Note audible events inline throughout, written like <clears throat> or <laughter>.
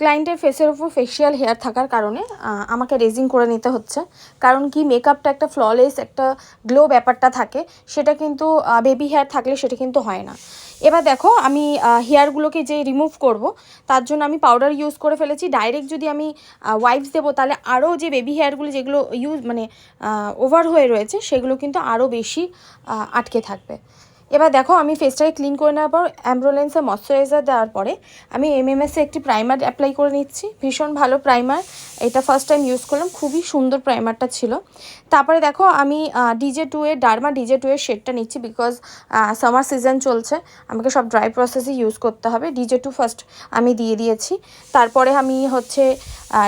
ক্লায়েন্টের ফেসের ওপর ফেসিয়াল হেয়ার থাকার কারণে আমাকে রেজিং করে নিতে হচ্ছে। কারণ কি মেকআপটা একটা ফ্ললেস একটা গ্লো ব্যাপারটা থাকে, সেটা কিন্তু বেবি হেয়ার থাকলে সেটা কিন্তু হয় না। এবার দেখো, আমি হেয়ারগুলোকে যে রিমুভ করব, তার জন্য আমি পাউডার ইউজ করে ফেলেছি। ডাইরেক্ট যদি আমি ওয়াইপস দেবো, তাহলে আরও যে বেবি হেয়ারগুলো যেগুলো ইউজ মানে ওভার হয়ে রয়েছে, সেগুলো কিন্তু আরও বেশি আটকে থাকবে। এবার দেখো, আমি ফেসটাকে ক্লিন করে নেওয়ার পর অ্যাম্ব্রোলেন্সে ময়শ্চারাইজার দেওয়ার পরে আমি এমএমএসে একটি প্রাইমার অ্যাপ্লাই করে নিচ্ছি। ভীষণ ভালো প্রাইমার এটা ফার্স্ট টাইম ইউজ করলাম। খুবই সুন্দর প্রাইমারটা ছিল। তারপরে দেখো, আমি ডিজে টু এর ডার্মা ডিজে টু এর শেডটা নিচ্ছি বিকজ সামার সিজন চলছে। আমাকে সব ড্রাই প্রসেসই ইউজ করতে হবে। ডিজে টু ফার্স্ট আমি দিয়ে দিয়েছি। তারপরে আমি হচ্ছে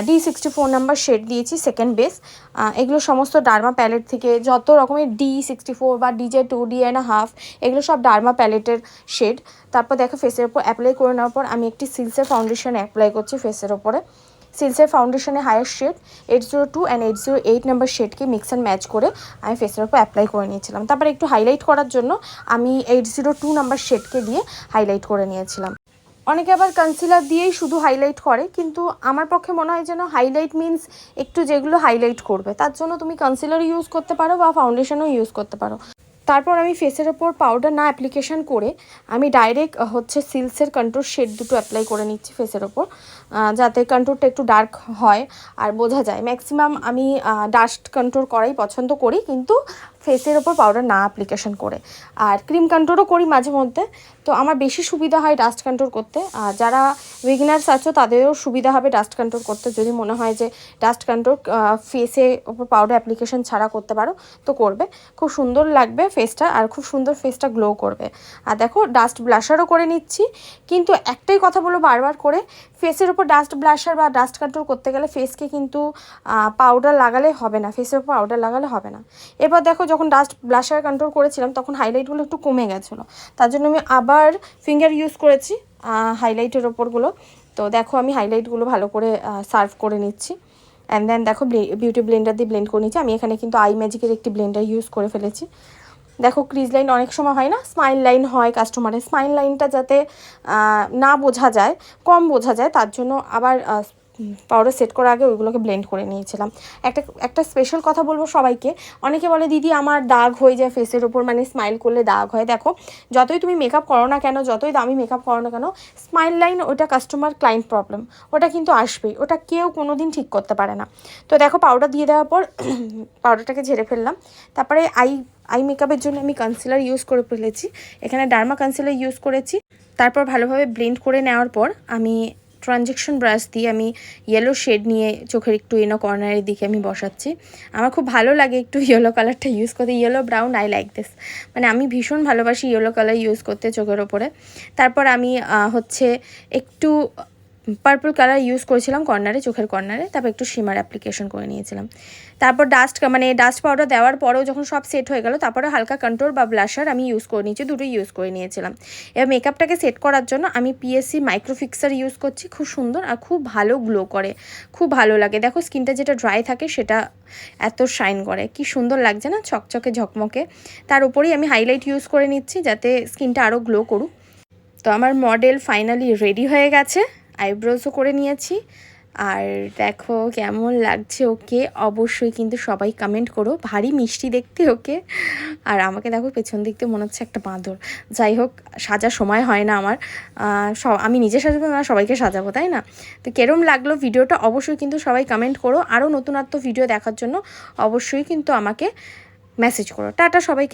D sixty four number shade দিয়েছি সেকেন্ড বেস এগুলো সমস্ত ডার্মা প্যালেট থেকে যত রকমের ডি সিক্সটি ফোর বা DJ two D and half এগুলো সব ডার্মা প্যালেটের শেড তারপর দেখো ফেসের ওপর অ্যাপ্লাই করে নেওয়ার পর আমি একটি সিলসের ফাউন্ডেশন অ্যাপ্লাই করছি ফেসের ওপরে সিলসের ফাউন্ডেশনে higher shade eight zero two and eight zero eight number শেডকে mix and match করে আমি ফেসের ওপর অ্যাপ্লাই করে নিয়েছিলাম। তারপর একটু হাইলাইট করার জন্য আমি এইট জিরো টু নাম্বার শেডকে দিয়ে হাইলাইট করে নিয়েছিলাম। অনেকে আবার কনসিলার দিয়েই শুধু হাইলাইট করে, কিন্তু আমার পক্ষে মনে হয় যেন হাইলাইট মিন্স একটু যেগুলো হাইলাইট করবে, তার জন্য তুমি কনসিলার ইউজ করতে পারো বা ফাউন্ডেশনও ইউজ করতে পারো। তারপর আমি ফেসের ওপর পাউডার না অ্যাপ্লিকেশন করে আমি ডাইরেক্ট হচ্ছে সিলসের কন্ট্রোল শেড দুটো অ্যাপ্লাই করে নিচ্ছি ফেসের ওপর যাতে কন্ট্রোলটা একটু ডার্ক হয় আর বোঝা যায়। ম্যাক্সিমাম আমি ডাস্ট কন্ট্রোল করাই পছন্দ করি, কিন্তু ফেসের ওপর পাউডার না অ্যাপ্লিকেশন করে। আর ক্রিম কন্ট্রোলও করি মাঝে মধ্যে। তো আমার বেশি সুবিধা হয় ডাস্ট কন্ট্রোল করতে। আর যারা বিগিনার্স আছো, তাদেরও সুবিধা হবে ডাস্ট কন্ট্রোল করতে। যদি মনে হয় যে ডাস্ট কন্ট্রোল ফেসে ওপর পাউডার অ্যাপ্লিকেশন ছাড়া করতে পারো, তো করবে। খুব সুন্দর লাগবে ফেসটা আর খুব সুন্দর ফেসটা গ্লো করবে। আর দেখো ডাস্ট ব্লাশারও করে নিচ্ছি। কিন্তু একটাই কথা বলো বারবার করে ফেসের ওপর ডাস্ট ব্লাশার বা ডাস্ট কন্ট্রোল করতে গেলে ফেসকে কিন্তু পাউডার লাগালে হবে না। ফেসের উপর পাউডার লাগালে হবে না। এবার দেখো যখন ডাস্ট ব্লাশার কন্ট্রোল করেছিলাম, তখন হাইলাইটগুলো একটু কমে গেছিল। তার জন্য আমি আবার ফিঙ্গার ইউজ করেছি হাইলাইটের ওপরগুলো তো দেখো আমি হাইলাইটগুলো ভালো করে সার্ভ করে নিচ্ছি। অ্যান্ড দেন দেখো বিউটি ব্লেন্ডার দিয়ে ব্লেন্ড করে নিচ্ছি। আমি এখানে কিন্তু আই ম্যাজিকের একটি ব্লেন্ডার ইউজ করে ফেলেছি। দেখো ক্রিজ লাইন অনেক সময় হয় না? স্মাইল লাইন হয় কাস্টমারের স্মাইল লাইনটা যাতে না বোঝা যায়, কম বোঝা যায়, তার জন্য আবার পাউডার সেট করার আগে ওইগুলোকে ব্লেন্ড করে নিয়েছিলাম। একটা একটা স্পেশাল কথা বলব সবাইকে। অনেকে বলে, দিদি, আমার দাগ হয়ে যায় ফেসের ওপর মানে স্মাইল করলে দাগ হয়। দেখো, যতই তুমি মেকআপ করো না কেন, যতই দামি মেকআপ করো না কেন স্মাইল লাইন ওটা কাস্টমার ক্লায়েন্ট প্রবলেম ওটা কিন্তু আসবেই। ওটা কেউ কোনো দিন ঠিক করতে পারে না। তো দেখো পাউডার দিয়ে দেওয়ার পর <clears throat> পাউডারটাকে ঝেড়ে ফেললাম। তারপরে আই আই মেকআপের জন্য আমি কনসিলার ইউজ করে ফেলেছি। এখানে ডার্মা কনসিলার ইউজ করেছি। তারপর ভালোভাবে ব্লেন্ড করে নেওয়ার পর আমি ট্রানজেকশন ব্রাশ দিয়ে আমি ইয়েলো শেড নিয়ে চোখের একটু এনো কর্নারের দিকে আমি বসাচ্ছি। আমার খুব ভালো লাগে একটু ইয়েলো কালারটা ইউজ করতে। Yellow brown I like this মানে আমি ভীষণ ভালোবাসি ইয়েলো কালার ইউজ করতে চোখের ওপরে। তারপর আমি হচ্ছে একটু পার্পল কালার ইউজ করেছিলাম কর্নারে চোখের কর্নারে তারপর একটু শিমার অ্যাপ্লিকেশন করে নিয়েছিলাম। তারপর ডাস্ট মানে ডাস্ট পাউডার দেওয়ার পরেও যখন সব সেট হয়ে গেল, তারপরে হালকা কন্ট্রোল বা ব্লাশার আমি ইউজ করে নিয়েছি, দুটোই ইউজ করে নিয়েছিলাম। এবার মেকআপটাকে সেট করার জন্য আমি পিএসসি মাইক্রোফিক্সার ইউজ করছি, খুব সুন্দর আর খুব ভালো গ্লো করে, খুব ভালো লাগে। দেখো স্কিনটা যেটা ড্রাই থাকে সেটা এত শাইন করে, কি সুন্দর লাগছে না? চকচকে, ঝকমকে। তার উপরেই আমি হাইলাইট ইউজ করে নিচ্ছি যাতে স্কিনটা আরও গ্লো করুক। তো আমার মডেল ফাইনালি রেডি হয়ে গেছে। আইব্রোজও করে নিয়েছি। আর দেখো কেমন লাগছে ওকে। অবশ্যই কিন্তু সবাই কমেন্ট করো। ভারী মিষ্টি দেখতে ওকে। আর আমাকে দেখো পেছন দিয়ে মনে হচ্ছে একটা বাঁদর। যাই হোক, সাজার সময় হয় না আমার। সব, আমি নিজে সাজাবো না, সবাইকে সাজাবো, তাই না? তো কেরম লাগল ভিডিওটা অবশ্যই কিন্তু সবাই কমেন্ট করো। আরও নতুনত্ব ভিডিও দেখার জন্য অবশ্যই কিন্তু আমাকে মেসেজ করো। টাটা সবাইকে